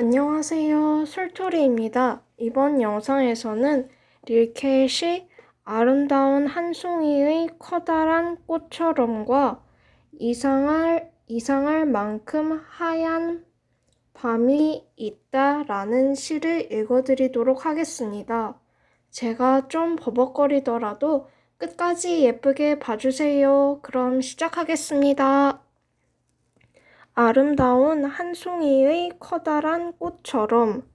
안녕하세요. 술토리입니다. 이번 영상에서는 릴켓이 아름다운 한 송이의 커다란 꽃처럼과 이상할, 이상할 만큼 하얀 밤이 있다 라는 시를 읽어드리도록 하겠습니다. 제가 좀 버벅거리더라도 끝까지 예쁘게 봐주세요. 그럼 시작하겠습니다. 아름다운 한 송이의 커다란 꽃처럼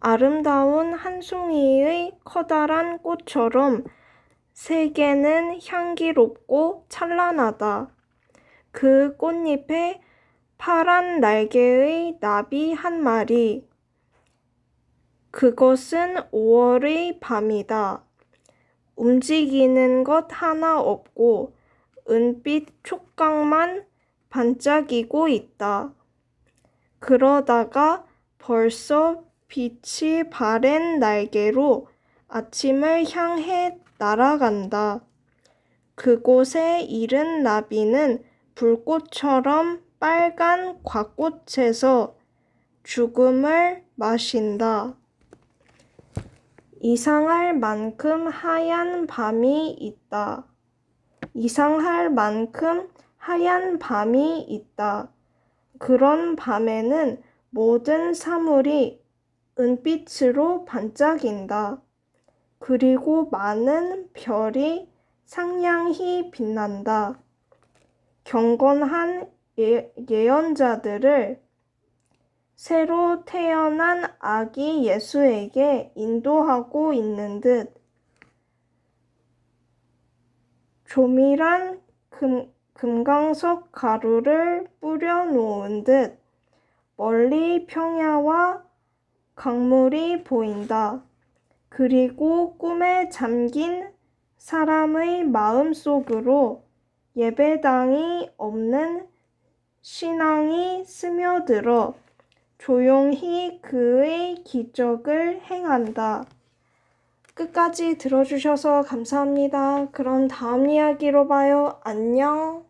아름다운 한 송이의 커다란 꽃처럼 세계는 향기롭고 찬란하다. 그 꽃잎에 파란 날개의 나비 한 마리. 그것은 5월의 밤이다. 움직이는 것 하나 없고 은빛 촉각만 반짝이고 있다. 그러다가 벌써 빛이 바랜 날개로 아침을 향해 날아간다. 그곳에 이른 나비는 불꽃처럼 빨간 곽꽃에서 죽음을 마신다. 이상할 만큼 하얀 밤이 있다. 이상할 만큼 하얀 밤이 있다. 그런 밤에는 모든 사물이 은빛으로 반짝인다. 그리고 많은 별이 상냥히 빛난다. 경건한 예, 예언자들을 새로 태어난 아기 예수에게 인도하고 있는 듯 조밀한 금, 금강석 가루를 뿌려 놓은 듯 멀리 평야와 강물이 보인다. 그리고 꿈에 잠긴 사람의 마음 속으로 예배당이 없는 신앙이 스며들어 조용히 그의 기적을 행한다. 끝까지 들어주셔서 감사합니다. 그럼 다음 이야기로 봐요. 안녕.